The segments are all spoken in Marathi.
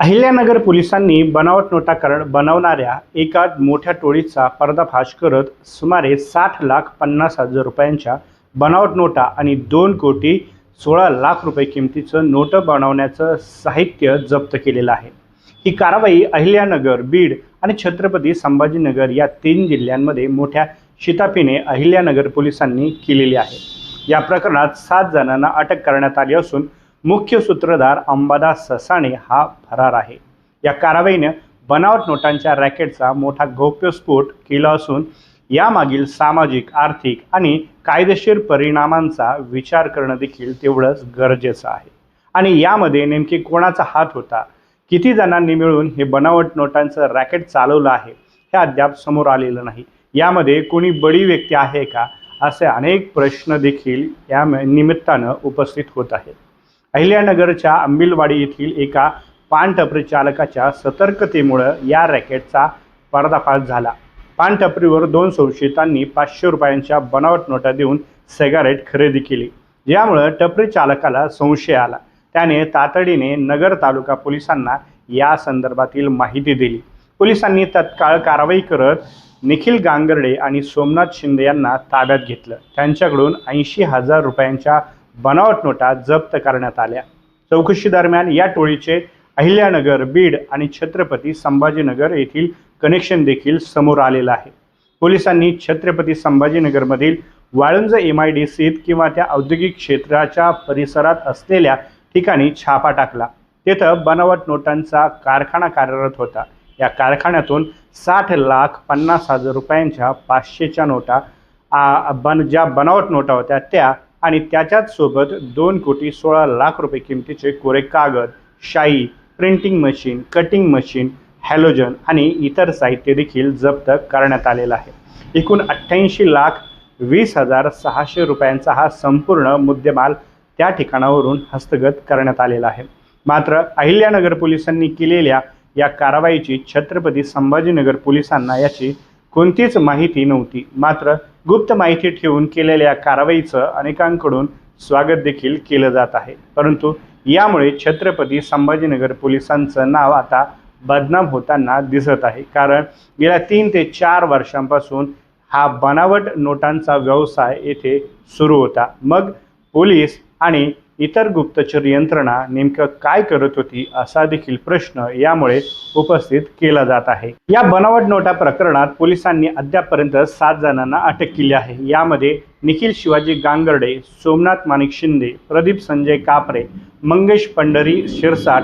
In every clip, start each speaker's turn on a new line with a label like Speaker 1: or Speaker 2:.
Speaker 1: अहिल्यानगर पोलिसांनी बनावट नोटा कर बनवणाऱ्या एका मोठ्या टोळीचा पर्दाफाश करत सुमारे साठ लाख पन्नास हजार रुपयांच्या बनावट नोटा आणि दोन कोटी सोळा लाख रुपये किमतीचं नोटं बनवण्याचं साहित्य जप्त केलेलं आहे. ही कारवाई अहिल्यानगर बीड आणि छत्रपती संभाजीनगर या तीन जिल्ह्यांमध्ये मोठ्या शिताफीने अहिल्यानगर पोलिसांनी केलेली आहे. या प्रकरणात सात जणांना अटक करण्यात आली असून मुख्य सूत्रधार अंबादास ससाणे हा फरार आहे. या कारवाईनं बनावट नोटांच्या रॅकेटचा मोठा गौप्यस्फोट केला असून यामागील सामाजिक आर्थिक आणि कायदेशीर परिणामांचा विचार करणं देखील तेवढंच गरजेचं आहे. आणि यामध्ये नेमके कोणाचा हात होता? किती जणांनी मिळून हे बनावट नोटांचं रॅकेट चालवलं आहे? हे अद्याप समोर आलेलं नाही. यामध्ये कोणी बडी व्यक्ती आहे का? असे अनेक प्रश्न देखील या निमित्तानं उपस्थित होत आहेत. अहिल्यानगरच्या अंबिलवाडी येथील एका पानटपरी चालकाच्या सतर्कतेमुळं या रॅकेटचा पर्दाफाश झाला. पानटपरीवर दोन संशयितांनी पाचशे रुपयांच्या बनावट नोटा देऊन सिगारेट खरेदी केली. यामुळं टपरी चालकाला संशय आला. त्याने तातडीने नगर तालुका पोलिसांना या संदर्भातील माहिती दिली. पोलिसांनी तत्काळ कारवाई करत निखिल गांगर्डे आणि सोमनाथ शिंदे यांना ताब्यात घेतलं. त्यांच्याकडून ऐंशी हजार रुपयांच्या बनावट नोटा जप्त करण्यात आल्या. चौकशी दरम्यान या टोळीचे अहिल्यानगर बीड आणि छत्रपती संभाजीनगर येथील कनेक्शन देखील समोर आलेलं आहे. पोलिसांनी छत्रपती संभाजीनगरमधील वाळुंज एम आय डी सीत किंवा त्या औद्योगिक क्षेत्राच्या परिसरात असलेल्या ठिकाणी छापा टाकला. तिथं बनावट नोटांचा कारखाना कार्यरत होता. या कारखान्यातून साठ लाख पन्नास हजार रुपयांच्या पाचशेच्या नोटा आ, बन ज्या बनावट नोटा होत्या त्या आणि त्याच्याच सोबत दोन कोटी सोळा लाख रुपये किमतीचे कोरे कागद शाई printing machine cutting machine halogen आणि इतर साहित्य देखील जप्त करण्यात आलेलं आहे. एकूण अठ्ठ्याऐंशी लाख वीस हजार सहाशे रुपयांचा हा संपूर्ण मुद्देमाल त्या ठिकाणावरून हस्तगत करण्यात आलेला आहे. मात्र अहिल्यानगर पोलिसांनी केलेल्या या कारवाईची छत्रपती संभाजीनगर पोलिसांना याची कोणतीच माहिती नव्हती. मात्र गुप्त माहिती ठेवून केलेल्या कारवाईचं अनेकांकडून स्वागत देखील केलं जात आहे. परंतु यामुळे छत्रपती संभाजीनगर पोलिसांचं नाव आता बदनाम होताना दिसत आहे. कारण गेल्या तीन ते चार वर्षांपासून हा बनावट नोटांचा व्यवसाय येथे सुरू होता. मग पोलीस आणि इतर गुप्तचर यंत्रणा नेमकं काय करत होती असा देखील प्रश्न यामुळे उपस्थित केला जात आहे. या बनावट नोटा प्रकरणात पोलिसांनी अद्यापपर्यंत सात जणांना अटक केली आहे. यामध्ये निखिल शिवाजी गांगर्डे सोमनाथ माणिक शिंदे प्रदीप संजय कापरे मंगेश पंढरी शिरसाट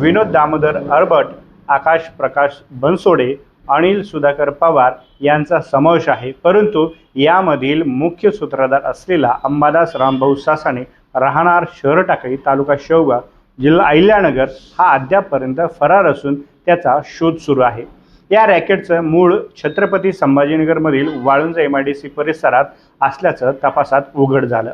Speaker 1: विनोद दामोदर अरबट आकाश प्रकाश बनसोडे अनिल सुधाकर पवार यांचा समावेश आहे. परंतु यामधील मुख्य सूत्रधार असलेला अंबादास रामभाऊ सासाने राहणार शहर टाकळी तालुका शेवगा जिल्हा अहिल्यानगर हा अद्यापपर्यंत फरार असून त्याचा शोध सुरू आहे. या रॅकेटचं मूळ Chhatrapati संभाजीनगरमधील Waluj M I D C परिसरात असल्याचं तपासात उघड झालं.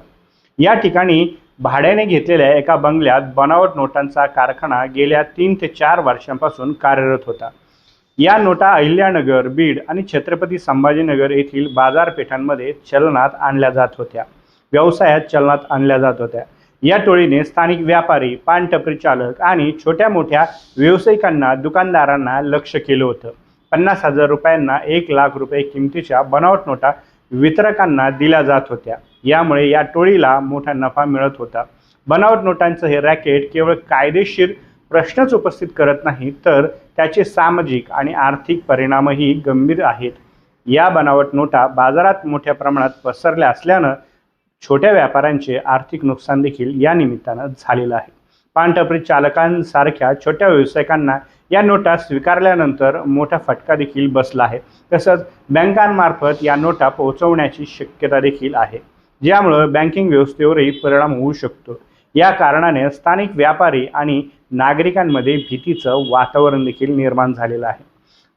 Speaker 1: या ठिकाणी भाड्याने घेतलेल्या एका बंगल्यात बनावट नोटांचा कारखाना गेल्या तीन ते चार वर्षांपासून कार्यरत होता. या नोटा अहिल्यानगर बीड आणि छत्रपती संभाजीनगर येथील बाजारपेठांमध्ये चलनात आणल्या जात होत्या. व्यवसायात चलनात आणल्या जात होत्या. या टोळीने स्थानिक व्यापारी पानटपरी चालक आणि छोट्या मोठ्या व्यावसायिकांना दुकानदारांना लक्ष केलं होतं. पन्नास हजार रुपयांना एक लाख रुपये किमतीच्या बनावट नोटा वितरकांना दिल्या जात होत्या. यामुळे या टोळीला मोठा नफा मिळत होता. बनावट नोटांचं हे रॅकेट केवळ कायदेशीर प्रश्नच उपस्थित करत नाही तर त्याचे सामाजिक आणि आर्थिक परिणामही गंभीर आहेत. या बनावट नोटा बाजारात मोठ्या प्रमाणात पसरल्या असल्यानं छोट्या व्यापाऱ्यांचे आर्थिक नुकसान देखील या निमित्तानं झालेलं आहे. पानटपरी चालकांसारख्या छोट्या व्यावसायिकांना या नोटा स्वीकारल्यानंतर मोठा फटका देखील बसला आहे. तसंच बँकांमार्फत या नोटा पोहोचवण्याची शक्यता देखील आहे. ज्यामुळं बँकिंग व्यवस्थेवरही परिणाम होऊ शकतो. या कारणाने स्थानिक व्यापारी आणि नागरिकांमध्ये भीतीचं वातावरण देखील निर्माण झालेलं आहे.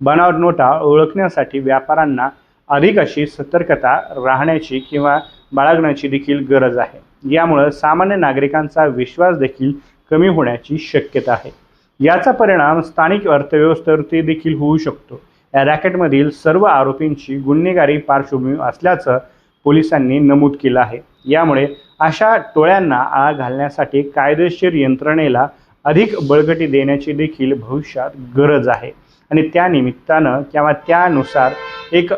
Speaker 1: बनावट नोटा ओळखण्यासाठी व्यापाऱ्यांना अधिक अशी सतर्कता राहण्याची किंवा बाळगण्याची देखील गरज आहे. यामुळं सामान्य नागरिकांचा विश्वास देखील कमी होण्याची शक्यता आहे. याचा परिणाम स्थानिक अर्थव्यवस्थेवरती देखील होऊ शकतो. या रॅकेटमधील सर्व आरोपींची गुन्हेगारी पार्श्वभूमी असल्याचं पोलिसांनी नमूद केलं आहे. यामुळे अशा टोळ्यांना आळा घालण्यासाठी कायदेशीर यंत्रणेला अधिक बळकटी देण्याची देखील भविष्यात गरज आहे. आणि त्या निमित्तानं किंवा त्यानुसार एक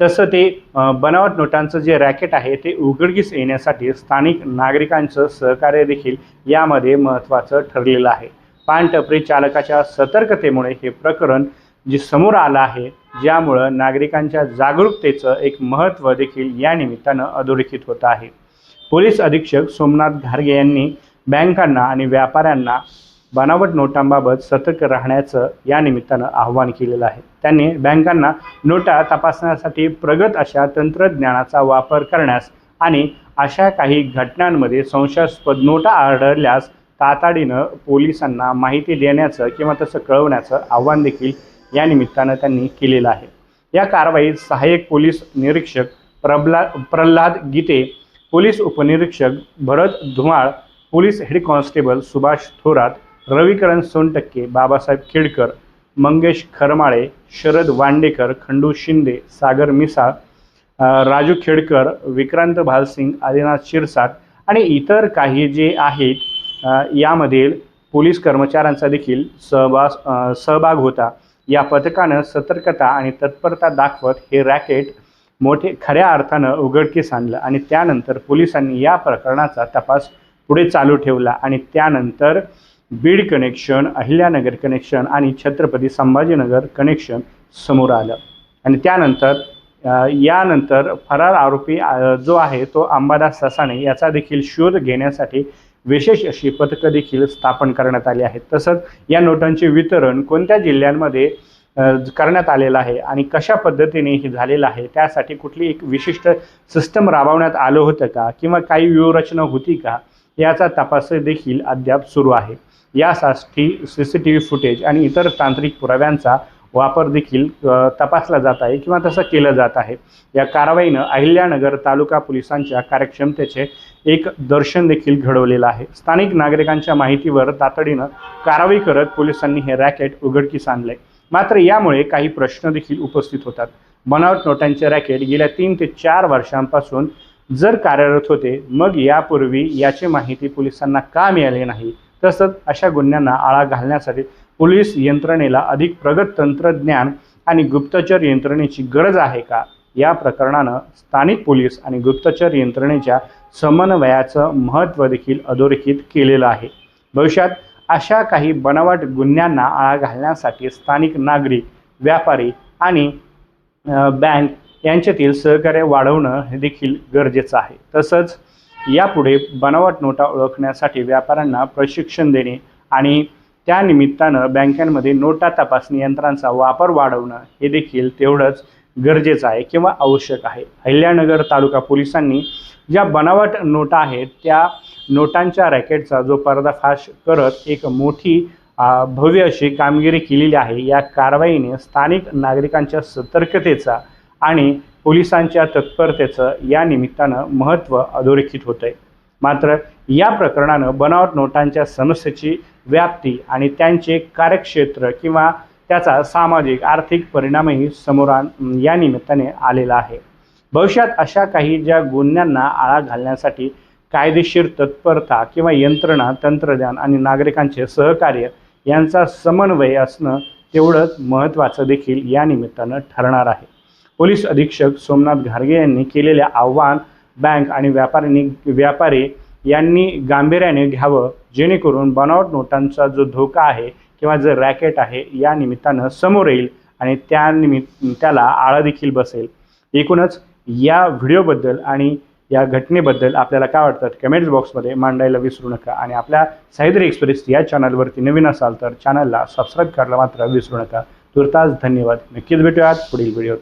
Speaker 1: तसं ते बनावट नोटांचं जे रॅकेट आहे ते उघडकीस येण्यासाठी स्थानिक नागरिकांचं सहकार्य देखील यामध्ये महत्त्वाचं ठरलेलं आहे. पानटपरी चालकाच्या सतर्कतेमुळे हे प्रकरण जे समोर आलं आहे ज्यामुळं नागरिकांच्या जागरूकतेचं एक महत्त्व देखील या निमित्तानं अधोरेखित होत आहे. पोलीस अधीक्षक सोमनाथ घारगे यांनी बँकांना आणि व्यापाऱ्यांना बनावट नोटांबाबत सतर्क राहण्याचं या निमित्तानं आव्हान केलेलं आहे. त्यांनी बँकांना नोटा तपासण्यासाठी प्रगत अशा तंत्रज्ञानाचा वापर करण्यास आणि अशा काही घटनांमध्ये संशयास्पद नोटा आढळल्यास तातडीनं पोलिसांना माहिती देण्याचं किंवा तसं कळवण्याचं आव्हान देखील या निमित्तानं त्यांनी केलेलं आहे. या कारवाईत सहाय्यक पोलीस निरीक्षक प्रबला प्रल्हाद गीते पोलीस उपनिरीक्षक Bharat Dhumal police head constable Subhash Thorat Ravikiran Sontakke Babasaheb Khedkar Mangesh Kharmale Sharad Wandekar Khandu Shinde Sagar Misal Raju Khedkar Vikrant Bhalsing Adinath Shirsat आणि इतर काही जे आहेत यामध्ये यामधील पोलीस कर्मचाऱ्यांचा देखील सहभाग सहभाग होता. या पथकानं सतर्कता आणि तत्परता दाखवत हे रॅकेट मोठे खऱ्या अर्थानं उघडकीस आणलं आणि त्यानंतर पोलिसांनी या प्रकरणाचा तपास पुढे चालू ठेवला आणि त्यानंतर बीड कनेक्शन अहिल्यानगर कनेक्शन आणि छत्रपती संभाजीनगर कनेक्शन समोर आलं. आणि त्यानंतर यानंतर फरार आरोपी जो आहे तो अंबादास ससाणे याचा देखील शोध घेण्यासाठी विशेष अशी पथकं देखील स्थापन करण्यात आली आहेत. तसंच या नोटांचे वितरण कोणत्या जिल्ह्यांमध्ये करण्यात आलेलं आहे आणि कशा पद्धतीने हे झालेलं आहे त्यासाठी कुठली एक विशिष्ट सिस्टम राबवण्यात आलं होतं का किंवा काही व्यूहरचना होती का याचा तपास देखील अद्याप सुरू आहे. यासाठी C C T V footage आणि इतर तांत्रिक पुराव्यांचा वापर देखील तपासला जात आहे किंवा तसं केलं जात आहे. या कारवाईनं अहिल्यानगर तालुका पोलिसांच्या कार्यक्षमतेचे एक दर्शन देखील घडवलेलं आहे. स्थानिक नागरिकांच्या माहितीवर तातडीनं कारवाई करत पोलिसांनी हे रॅकेट उघडकीस आहे मात्र यामुळे काही प्रश्न देखील उपस्थित होतात. बनावट नोटांचे रॅकेट गेल्या तीन ते चार वर्षांपासून जर कार्यरत होते मग यापूर्वी याची माहिती पोलिसांना का मिळाली नाही? तसंच अशा गुन्ह्यांना आळा घालण्यासाठी पोलीस यंत्रणेला अधिक प्रगत तंत्रज्ञान आणि गुप्तचर यंत्रणेची गरज आहे का? या प्रकरणानं स्थानिक पोलीस आणि गुप्तचर यंत्रणेच्या समन्वयाचं महत्त्व देखील अधोरेखित केलेलं आहे. भविष्यात अशा काही बनावट गुन्ह्यांना आळा घालण्यासाठी स्थानिक नागरिक व्यापारी आणि बँक यांच्यातील सहकार्य वाढवणं हे देखील गरजेचं आहे. तसंच यापुढे बनावट नोटा ओळखण्यासाठी व्यापाऱ्यांना प्रशिक्षण देणे आणि त्यानिमित्तानं बँकांमध्ये नोटा तपासणी यंत्रांचा वापर वाढवणं हे देखील तेवढंच गरजेचं आहे किंवा आवश्यक आहे. अहिल्यानगर तालुका पोलिसांनी ज्या बनावट नोटा आहेत त्या नोटांच्या रॅकेटचा जो पर्दाफाश करत एक मोठी भव्य अशी कामगिरी केलेली आहे या कारवाईने स्थानिक नागरिकांच्या सतर्कतेचा आणि पोलिसांच्या तत्परतेचं या निमित्तानं महत्त्व अधोरेखित होतं आहे मात्र या प्रकरणानं बनावट नोटांच्या समस्येची व्याप्ती आणि त्यांचे कार्यक्षेत्र किंवा त्याचा सामाजिक आर्थिक परिणामही समोर या निमित्ताने आलेला आहे. भविष्यात अशा काही ज्या गुन्ह्यांना आळा घालण्यासाठी कायदेशीर तत्परता किंवा यंत्रणा तंत्रज्ञान आणि नागरिकांचे सहकार्य यांचा समन्वय असणं तेवढंच महत्त्वाचं देखील या निमित्तानं ठरणार आहे. पोलीस अधीक्षक सोमनाथ घारगे यांनी केलेले आव्हान बँक आणि व्यापाऱ्यांनी व्यापारी यांनी गांभीर्याने घ्यावं जेणेकरून बनावट नोटांचा जो धोका आहे किंवा जो रॅकेट आहे या निमित्तानं समोर येईल आणि त्या निमित्त त्याला आळा देखील बसेल. एकूणच या व्हिडिओबद्दल आणि या घटनेबद्दल आपल्याला काय वाटतं? कमेंट्स बॉक्समध्ये मांडायला विसरू नका आणि आपल्या साहित्य एक्सप्रेस या चॅनलवरती नवीन असाल तर चॅनलला सबस्क्राईब करायला मात्र विसरू नका. तुर्तास धन्यवाद. नक्कीच भेटूयात पुढील व्हिडिओ